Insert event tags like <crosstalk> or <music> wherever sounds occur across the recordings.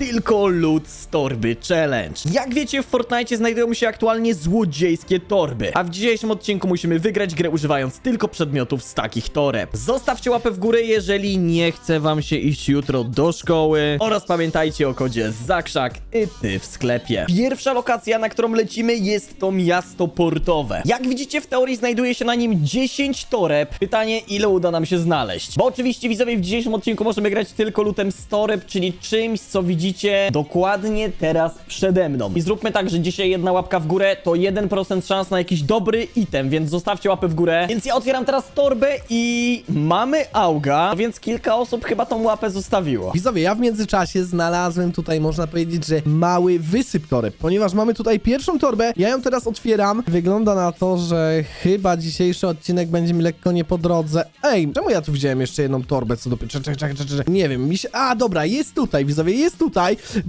tylko loot z torby challenge. Jak wiecie, w Fortnite znajdują się aktualnie złodziejskie torby, a w dzisiejszym odcinku musimy wygrać grę używając tylko przedmiotów z takich toreb. Zostawcie łapę w górę, jeżeli nie chce wam się iść jutro do szkoły oraz pamiętajcie o kodzie ZAKRZAK i ty w sklepie. Pierwsza lokacja, na którą lecimy jest to miasto portowe. Jak widzicie w teorii znajduje się na nim 10 toreb. Pytanie, ile uda nam się znaleźć? Bo oczywiście widzowie w dzisiejszym odcinku możemy grać tylko lootem z toreb, czyli czymś, co widzicie dokładnie teraz przede mną. I zróbmy tak, że dzisiaj jedna łapka w górę to 1% szans na jakiś dobry item, więc zostawcie łapę w górę. Więc ja otwieram teraz torbę i mamy auga, więc kilka osób chyba tą łapę zostawiło. Widzowie, ja w międzyczasie znalazłem tutaj, można powiedzieć, że mały wysyp toreb, ponieważ mamy tutaj pierwszą torbę, ja ją teraz otwieram. Wygląda na to, że chyba dzisiejszy odcinek będzie mi lekko nie po drodze. Ej, czemu ja tu widziałem jeszcze jedną torbę, co do... Czekaj, czekaj, czekaj, czekaj. Nie wiem, mi się... A, dobra, jest tutaj, widzowie, jest tutaj.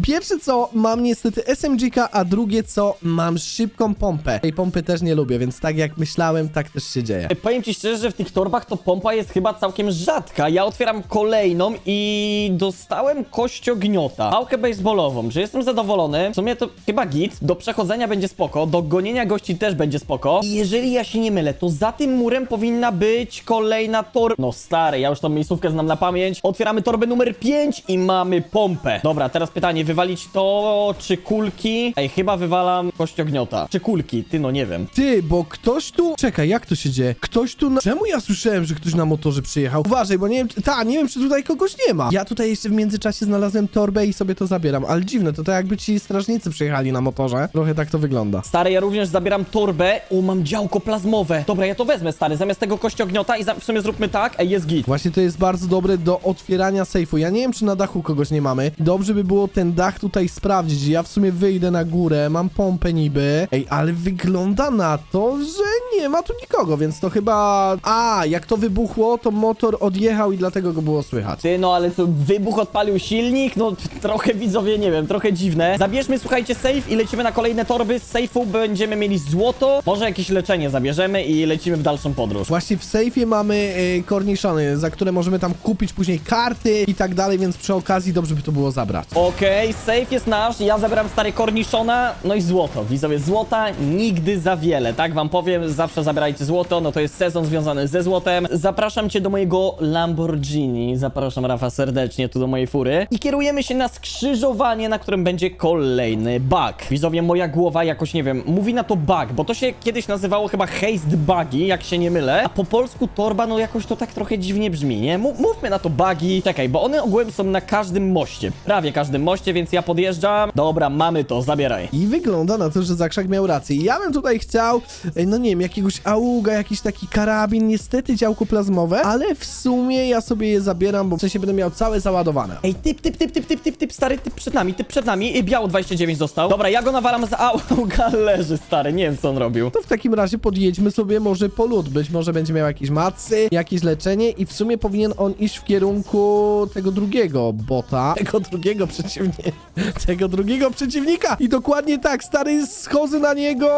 Pierwsze co, mam niestety SMG-ka, a drugie co, mam szybką pompę. Tej pompy też nie lubię, więc tak jak myślałem, tak też się dzieje. Powiem ci szczerze, że w tych torbach to pompa jest chyba całkiem rzadka. Ja otwieram kolejną i dostałem kościogniota. Pałkę baseballową, że jestem zadowolony. W sumie to chyba git. Do przechodzenia będzie spoko, do gonienia gości też będzie spoko. I jeżeli ja się nie mylę, to za tym murem powinna być kolejna torba. No stary, ja już tą miejscówkę znam na pamięć. Otwieramy torbę numer 5 i mamy pompę. Dobra, teraz pytanie, wywalić to czy kulki? Ej, chyba wywalam kościogniota. Czy kulki? Ty, no nie wiem. Ty, bo ktoś tu... Czekaj, jak to się dzieje? Ktoś tu na... Czemu ja słyszałem, że ktoś na motorze przyjechał? Uważaj, bo nie wiem... czy- Ta, nie wiem, czy tutaj kogoś nie ma. Ja tutaj jeszcze w międzyczasie znalazłem torbę i sobie to zabieram. Ale dziwne, to tak jakby ci strażnicy przyjechali na motorze. Trochę tak to wygląda. Stary, ja również zabieram torbę. O, mam działko plazmowe. Dobra, ja to wezmę, stary, zamiast tego kościogniota i za, w sumie zróbmy tak. Ej, jest git. Właśnie to jest bardzo dobre do otwierania sejfu. Ja nie wiem, czy na dachu kogoś nie mamy. Dobrze by było ten dach tutaj sprawdzić. Ja w sumie wyjdę na górę, mam pompę niby. Ej, ale wygląda na to, że nie ma tu nikogo, więc to chyba... A, jak to wybuchło, to motor odjechał i dlatego go było słychać. Ty, no ale co, wybuch odpalił silnik? No trochę widzowie, nie wiem, trochę dziwne. Zabierzmy, słuchajcie, safe i lecimy na kolejne torby. Z safe'u będziemy mieli złoto, może jakieś leczenie zabierzemy i lecimy w dalszą podróż. Właśnie w sejfie mamy y, korniszony, za które możemy tam kupić później karty i tak dalej, więc przy okazji dobrze by to było zabrać. Okej, safe jest nasz, ja zabieram stary korniszona, no i złoto. Widzowie, złota nigdy za wiele, tak wam powiem, zawsze zabierajcie złoto, no to jest sezon związany ze złotem. Zapraszam cię do mojego Lamborghini, zapraszam Rafa serdecznie tu do mojej fury. I kierujemy się na skrzyżowanie, na którym będzie kolejny bug. Widzowie, moja głowa jakoś, nie wiem, mówi na to bug, bo to się kiedyś nazywało chyba haste buggy, jak się nie mylę, a po polsku torba, no jakoś to tak trochę dziwnie brzmi, nie? Mów- Mówmy na to buggy. Czekaj, bo one ogółem są na każdym moście, prawie każdym moście, więc ja podjeżdżam. Dobra, mamy to, zabieraj. I wygląda na to, że Zakrzak miał rację. Ja bym tutaj chciał, e, no nie wiem, jakiegoś auga, jakiś taki karabin, niestety działko plazmowe, ale w sumie ja sobie je zabieram, bo w sensie będę miał całe załadowane. Ej, typ, typ, typ, typ, typ, typ, typ, stary, typ przed nami, typ przed nami. I biało 29 dostał. Dobra, ja go nawalam z auga, <laughs> leży, stary, nie wiem co on robił. To w takim razie podjedźmy sobie może po lód. Być może będzie miał jakieś macy, jakieś leczenie i w sumie powinien on iść w kierunku tego drugiego bota. Tego drugiego przeciwnika. <laughs> Tego drugiego przeciwnika. I dokładnie tak, stary, schodzę na niego.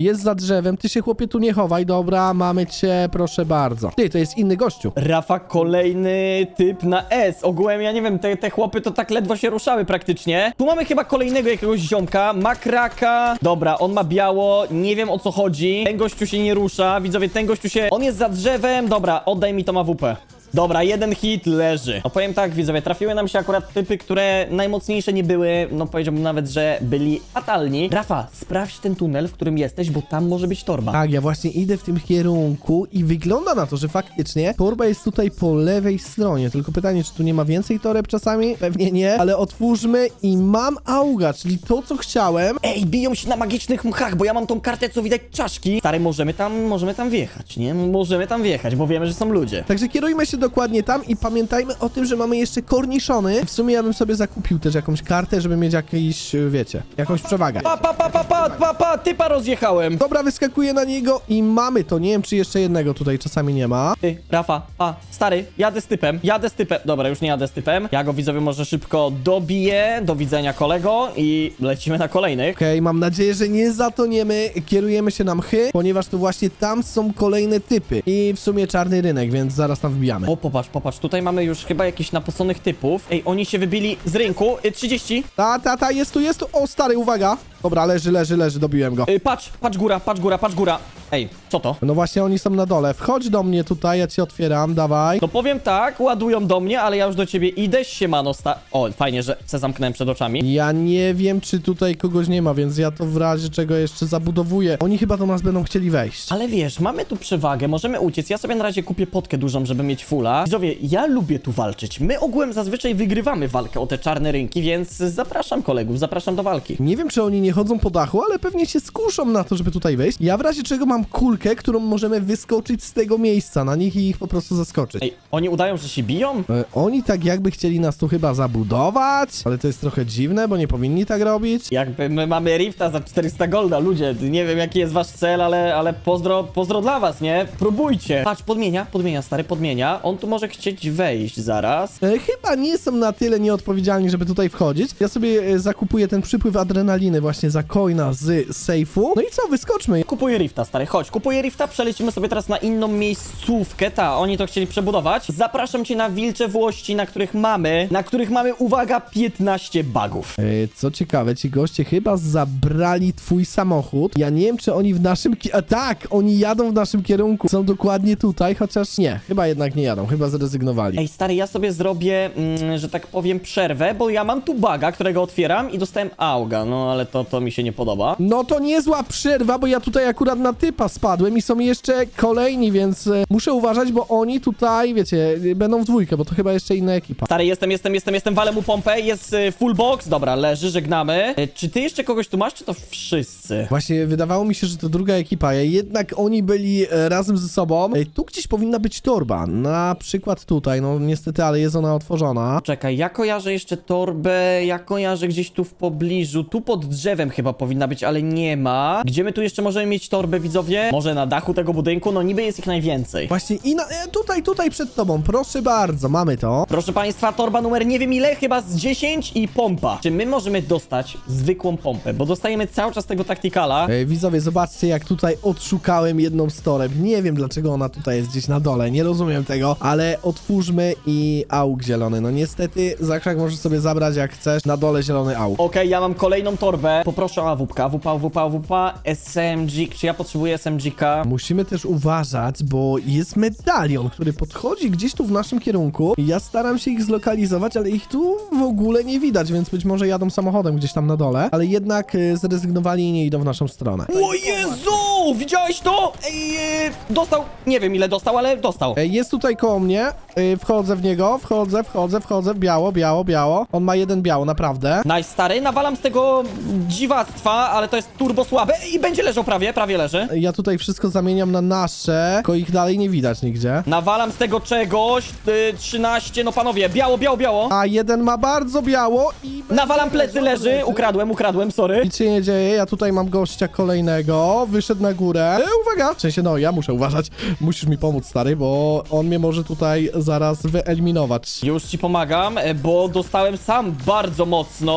Jest za drzewem. Ty się chłopie tu nie chowaj. Dobra, mamy cię, proszę bardzo. Ty, to jest inny gościu. Rafa, kolejny typ na S. Ogółem, ja nie wiem, te, te chłopy to tak ledwo się ruszały praktycznie. Tu mamy chyba kolejnego jakiegoś ziomka, makraka. Dobra, on ma biało, nie wiem o co chodzi. Ten gościu się nie rusza, widzowie, ten gościu się... On jest za drzewem, dobra, oddaj mi to AWP. Dobra, jeden hit leży. No powiem tak, widzowie, trafiły nam się akurat typy, które najmocniejsze nie były, no powiedziałbym nawet, że byli fatalni. Rafa, sprawdź ten tunel, w którym jesteś, bo tam może być torba. Tak, ja właśnie idę w tym kierunku i wygląda na to, że faktycznie torba jest tutaj po lewej stronie. Tylko pytanie, czy tu nie ma więcej toreb czasami? Pewnie nie, ale otwórzmy i mam auga, czyli to, co chciałem. Ej, biją się na magicznych mchach, bo ja mam tą kartę, co widać czaszki. Stary, możemy tam, możemy tam wjechać, nie? Możemy tam wjechać, bo wiemy, że są ludzie. Także kierujmy się dokładnie tam i pamiętajmy o tym, że mamy jeszcze korniszony. W sumie ja bym sobie zakupił też jakąś kartę, żeby mieć jakiś, wiecie, jakąś przewagę. Pa, pa, pa, pa, pa, pa, pa, typa rozjechałem. Dobra, wyskakuję na niego i mamy to. Nie wiem, czy jeszcze jednego tutaj czasami nie ma. Ty, Rafa, a, stary, jadę z typem, jadę z typem. Dobra, już nie jadę z typem. Ja go widzowie może szybko dobiję. Do widzenia kolego i lecimy na kolejnych. Okej, mam nadzieję, że nie zatoniemy. Kierujemy się na mchy, ponieważ to właśnie tam są kolejne typy. I w sumie czarny rynek, więc zaraz tam wbijamy. O, popatrz, popatrz, tutaj mamy już chyba jakichś napoconych typów. Ej, oni się wybili z rynku. Y, 30. Ta, ta, ta, jest tu, jest tu. O, stary, uwaga. Dobra, leży, leży, leży, dobiłem go. Y, patrz, patrz góra, patrz góra, patrz góra. Ej, co to? No właśnie, oni są na dole. Wchodź do mnie tutaj, ja ci otwieram, dawaj. No powiem tak, ładują do mnie, ale ja już do ciebie idę, siemano sta... O, fajnie, że se zamknąłem przed oczami. Ja nie wiem, czy tutaj kogoś nie ma, więc ja to w razie czego jeszcze zabudowuję. Oni chyba do nas będą chcieli wejść. Ale wiesz, mamy tu przewagę, możemy uciec. Ja sobie na razie kupię potkę dużą, żeby mieć fula. Widzowie, ja lubię tu walczyć. My ogółem zazwyczaj wygrywamy walkę o te czarne rynki, więc zapraszam kolegów, zapraszam do walki. Nie wiem, czy oni nie chodzą po dachu, ale pewnie się skuszą na to, żeby tutaj wejść. Ja w razie czego mam kulkę, którą możemy wyskoczyć z tego miejsca na nich i ich po prostu zaskoczyć. Ej, oni udają, że się biją? E, Oni tak jakby chcieli nas tu chyba zabudować, ale to jest trochę dziwne, bo nie powinni tak robić. Jakby my mamy Rifta za 400 golda, ludzie. Nie wiem jaki jest wasz cel, ale, ale pozdro, pozdro dla was, nie? Próbujcie. Patrz, podmienia, podmienia, stary, podmienia. On tu może chcieć wejść zaraz. E, Chyba nie są na tyle nieodpowiedzialni, żeby tutaj wchodzić. Ja sobie e, zakupuję ten przypływ adrenaliny właśnie za coina z sejfu. No i co, wyskoczmy. Kupuję Rifta, stary, chodź, kupuję Rifta, przelecimy sobie teraz na inną miejscówkę, ta, oni to chcieli przebudować. Zapraszam cię na wilcze włości, na których mamy, na których mamy, uwaga, 15 bugów. E, Co ciekawe, ci goście chyba zabrali twój samochód. Ja nie wiem, czy oni w naszym... ki- A tak, oni jadą w naszym kierunku. Są dokładnie tutaj, chociaż nie, chyba jednak nie jadą, chyba zrezygnowali. Ej, stary, ja sobie zrobię, mm, że tak powiem, przerwę, bo ja mam tu baga, którego otwieram i dostałem auga, no ale to, to mi się nie podoba. No to niezła przerwa, bo ja tutaj akurat na typa spadłem i są jeszcze kolejni, więc e, muszę uważać, bo oni tutaj, wiecie, e, będą w dwójkę, bo to chyba jeszcze inna ekipa. Stary, jestem, jestem, jestem, jestem, walę mu pompę, jest y, full box, dobra, leży, żegnamy. Y, czy ty jeszcze kogoś tu masz, czy to wszyscy? Właśnie wydawało mi się, że to druga ekipa, jednak oni byli e, razem ze sobą. E, Tu gdzieś powinna być torba, na przykład tutaj, no niestety, ale jest ona otworzona. Czekaj, ja kojarzę jeszcze torbę, ja kojarzę gdzieś tu w pobliżu, tu pod drzewem chyba powinna być, ale nie ma. Gdzie my tu jeszcze możemy mieć torbę, widzowie? Może na dachu tego budynku? No niby jest ich najwięcej. Właśnie i na, e, tutaj, tutaj przed tobą, proszę bardzo, mamy to. Proszę państwa, torba numer nie wiem ile, chyba z 10 i pompa. Czy my możemy dostać zwykłą pompę? Bo dostajemy cały czas tego taktikala. E, widzowie, zobaczcie jak tutaj odszukałem jedną z toreb. Nie wiem dlaczego ona tutaj jest gdzieś na dole, nie rozumiem tego, ale otwórzmy i auk zielony. No niestety, Zakrzak możesz sobie zabrać jak chcesz, na dole zielony auk. Okej, ja mam kolejną torbę. Poproszę o AWP, AWP, AWP, AWP, SMG. Czy ja potrzebuję SMG-ka? Musimy też uważać, bo jest medalion, który podchodzi gdzieś tu w naszym kierunku. Ja staram się ich zlokalizować, ale ich tu w ogóle nie widać, więc być może jadą samochodem gdzieś tam na dole, ale jednak e, zrezygnowali i nie idą w naszą stronę. O Jezu! Widziałeś to? Ej, e, dostał, nie wiem ile dostał, ale dostał. E, Jest tutaj koło mnie, e, wchodzę w niego, wchodzę, wchodzę, wchodzę, biało, biało, biało. On ma jeden biało, naprawdę. Nice, stary, nawalam z tego dziwactwa, ale to jest turbo słabe i będzie leżał prawie, prawie leży. Ja tutaj wszystko zamieniam na nasze, tylko ich dalej nie widać nigdzie. Nawalam z tego czegoś, y, 13, no panowie, biało, biało, biało. A jeden ma bardzo biało i... Nawalam plecy, leży, ukradłem, ukradłem, sorry. Nic się nie dzieje, ja tutaj mam gościa kolejnego, wyszedł na górę. E, uwaga! W sensie, no, ja muszę uważać. Musisz mi pomóc, stary, bo on mnie może tutaj zaraz wyeliminować. Już ci pomagam, e, bo dostałem sam bardzo mocno.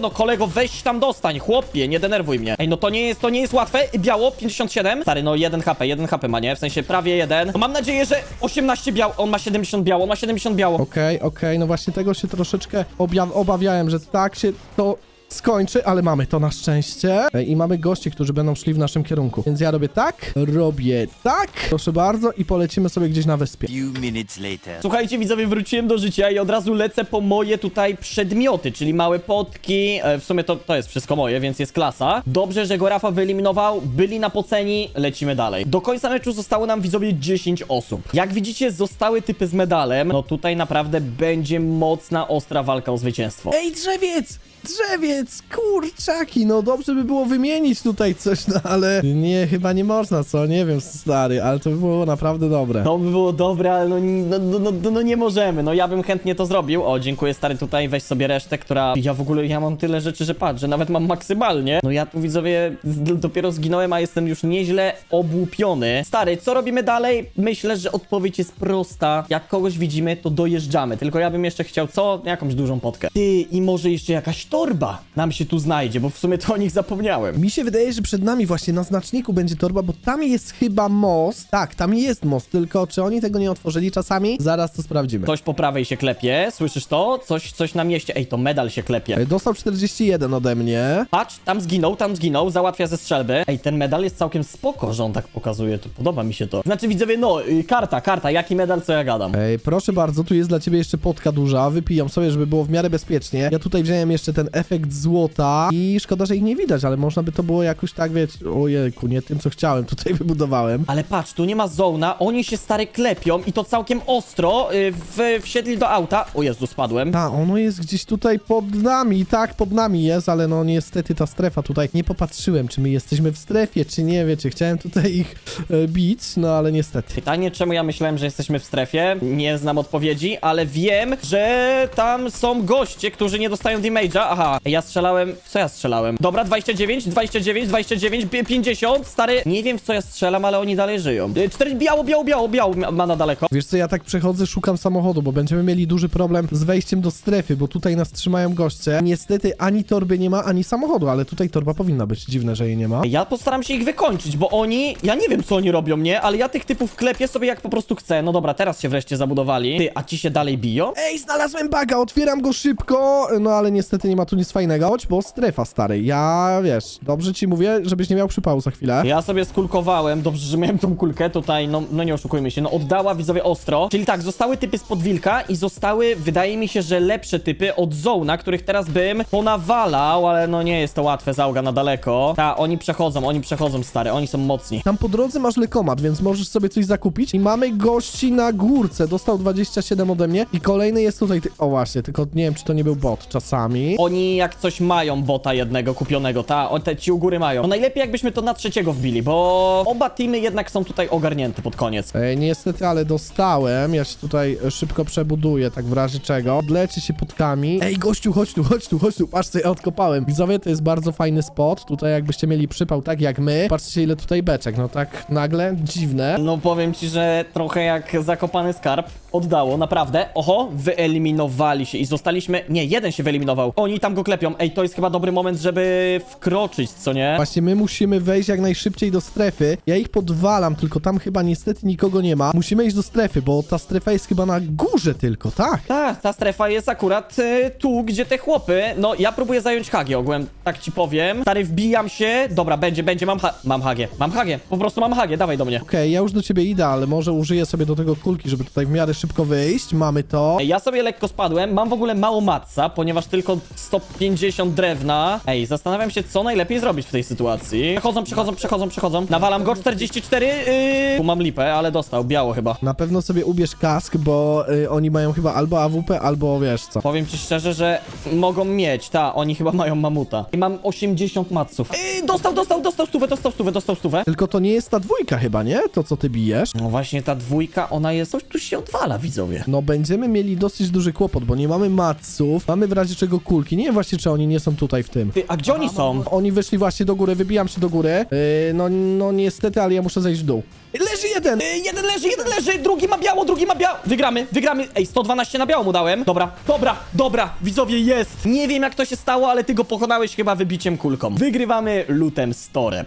No kolego, weź tam dostań, chłopie, nie denerwuj mnie. Ej, no to nie jest, to nie jest łatwe. Biało, 57. Stary, no 1 HP, 1 HP ma, nie? W sensie prawie 1. No mam nadzieję, że 18 biało, on ma 70 biało, on ma 70 biało. Okej, okej, no właśnie tego się troszeczkę obawiałem, że tak się to skończy, ale mamy to na szczęście. I mamy gości, którzy będą szli w naszym kierunku. Więc ja robię tak, robię tak, proszę bardzo i polecimy sobie gdzieś na wyspie. Few minutes later. Słuchajcie, widzowie, wróciłem do życia i od razu lecę po moje tutaj przedmioty, czyli małe potki. E, w sumie to, to jest wszystko moje, więc jest klasa. Dobrze, że go Rafa wyeliminował, byli napoceni, lecimy dalej. Do końca meczu zostało nam, widzowie, 10 osób. Jak widzicie, zostały typy z medalem. No tutaj naprawdę będzie mocna, ostra walka o zwycięstwo. Ej, drzewiec! Drzewiec! Kurczaki! No dobrze by było wymienić tutaj coś, no ale nie, chyba nie można, co? Nie wiem, stary, ale to by było naprawdę dobre. To by było dobre, ale no, no, no, no, no nie możemy. No ja bym chętnie to zrobił. O, dziękuję stary tutaj, weź sobie resztę, która... Ja w ogóle, ja mam tyle rzeczy, że patrz, że nawet mam maksymalnie. No ja tu widzowie dopiero zginąłem, a jestem już nieźle obłupiony. Stary, co robimy dalej? Myślę, że odpowiedź jest prosta. Jak kogoś widzimy, to dojeżdżamy. Tylko ja bym jeszcze chciał co? Jakąś dużą potkę. Ty, i może jeszcze jakaś torba nam się tu znajdzie, bo w sumie to o nich zapomniałem. Mi się wydaje, że przed nami właśnie na znaczniku będzie torba, bo tam jest chyba most. Tak, tam jest most, tylko czy oni tego nie otworzyli czasami? Zaraz to sprawdzimy. Ktoś po prawej się klepie, słyszysz to? Coś, coś na mieście. Ej, to medal się klepie. E, Dostał 41 ode mnie. Patrz, tam zginął, tam zginął, załatwia ze strzelby. Ej, ten medal jest całkiem spoko, że on tak pokazuje, to podoba mi się to. Znaczy widzowie, no, y, karta, karta, jaki medal, co ja gadam. Ej, proszę bardzo, tu jest dla ciebie jeszcze potka duża. Wypijam sobie, żeby było w miarę bezpiecznie. Ja tutaj wziąłem jeszcze ten efekt złota i szkoda, że ich nie widać, ale można by to było jakoś tak, wiecie, ojejku, nie tym, co chciałem, <laughs> tutaj wybudowałem. Ale patrz, tu nie ma zona, oni się stary klepią i to całkiem ostro y, w, wsiedli do auta. O Jezu, spadłem. Ta, ono jest gdzieś tutaj pod nami, tak, pod nami jest, ale no niestety ta strefa tutaj, nie popatrzyłem, czy my jesteśmy w strefie, czy nie, wiecie, chciałem tutaj ich e, bić, no ale niestety. Pytanie, czemu ja myślałem, że jesteśmy w strefie? Nie znam odpowiedzi, ale wiem, że tam są goście, którzy nie dostają damage'a. Aha, ja strzelałem... W co ja strzelałem? Dobra, 29, 29, 29, pi- 50, stary... Nie wiem, w co ja strzelam, ale oni dalej żyją. Y, 4, biało, biało, biało, biało ma- ma na daleko. Wiesz co, ja tak przechodzę, szukam samochodu, bo będziemy mieli duży problem z wejściem do strefy, bo tutaj nas trzymają goście. Niestety ani torby nie ma, ani samochodu, ale tutaj torba powinna być. Dziwne, że jej nie ma. Ja postaram się ich wykończyć, bo oni... Ja nie wiem, co oni robią, nie? Ale ja tych typów klepię sobie jak po prostu chcę. No dobra, teraz się wreszcie zabudowali. Ty, a ci się dalej biją? Ej, znalazłem baga, otwieram go szybko, no ale niestety nie ma tu nic fajnego, chodź, bo strefa, stary. Ja, wiesz, dobrze ci mówię, żebyś nie miał przypału za chwilę. Ja sobie skulkowałem, dobrze, że miałem tą kulkę tutaj, no, no nie oszukujmy się, no oddała widzowie ostro. Czyli tak, zostały typy spod wilka i zostały, wydaje mi się, że lepsze typy od Zona, których teraz bym ponawalał, ale no nie jest to łatwe, zauga na daleko. Ta, oni przechodzą, oni przechodzą, stary, oni są mocni. Tam po drodze masz lekomat, więc możesz sobie coś zakupić. I mamy gości na górce. Dostał 27 ode mnie. I kolejny jest tutaj. Ty... O właśnie, tylko nie wiem, czy to nie był bot czasami. Oni jak coś mają bota jednego kupionego, ta, o, te ci u góry mają. No najlepiej jakbyśmy to na trzeciego wbili, bo oba teamy jednak są tutaj ogarnięte pod koniec. Ej, niestety, ale dostałem. Ja się tutaj szybko przebuduję, tak w razie czego. Odleczę się podkami. Ej, gościu, chodź tu, chodź tu, chodź tu. Patrz, co ja odkopałem. Widzowie, to jest bardzo fajny spot. Tutaj jakbyście mieli przypał tak jak my. Patrzcie, ile tutaj beczek. No tak nagle, dziwne. No powiem ci, że trochę jak zakopany skarb oddało, naprawdę. Oho, wyeliminowali się i zostaliśmy... Nie, jeden się wyeliminował. Oni tam go klepią. Ej, to jest chyba dobry moment, żeby wkroczyć, co nie? Właśnie my musimy wejść jak najszybciej do strefy. Ja ich podwalam, tylko tam chyba niestety nikogo nie ma. Musimy iść do strefy, bo ta strefa jest chyba na górze tylko, tak? Ta, ta strefa jest akurat y, tu, gdzie te chłopy. No, ja próbuję zająć Hagię ogółem, tak ci powiem. Stary, wbijam się. Dobra, będzie, będzie, mam, ha mam Hagię. Mam Hagię, po prostu mam Hagię, dawaj do mnie. Okej, ja już do ciebie idę, ale może użyję sobie do tego kulki, żeby tutaj w miarę szybko wyjść. Mamy to. Ej, Ja sobie lekko spadłem, mam w ogóle mało matca, ponieważ tylko 150 drewna. Ej, zastanawiam się, co najlepiej zrobić w tej sytuacji. Przechodzą, przechodzą, przechodzą, przechodzą. Nawalam go 44. Yy... Tu mam lipę, ale dostał, biało chyba. Na pewno sobie ubierz kask, bo y, oni mają chyba albo AWP, albo wiesz co. Powiem ci szczerze, że mogą mieć, ta, oni chyba mają mamuta. I mam 80 matców. Yy, dostał, dostał, dostał stówę, dostał stówę, dostał stówę. Tylko to nie jest ta dwójka chyba, nie? To co ty bijesz. No właśnie ta dwójka, ona jest, coś tu się odwala, widzowie. No będziemy mieli dosyć duży kłopot, bo nie mamy matców, mamy w razie czego kulki. Nie wiem właśnie, czy oni nie są tutaj w tym. Ty, a gdzie oni są? Oni wyszli właśnie do góry, wybijam się do góry. Yy, no, no niestety, ale ja muszę zejść w dół. Leży jeden! Yy, jeden leży, jeden leży, drugi ma biało, drugi ma biało. Wygramy, wygramy. Ej, 112 na biało mu dałem. Dobra, dobra, dobra, widzowie, jest. Nie wiem jak to się stało, ale ty go pokonałeś chyba wybiciem kulką. Wygrywamy lutem z Toreb.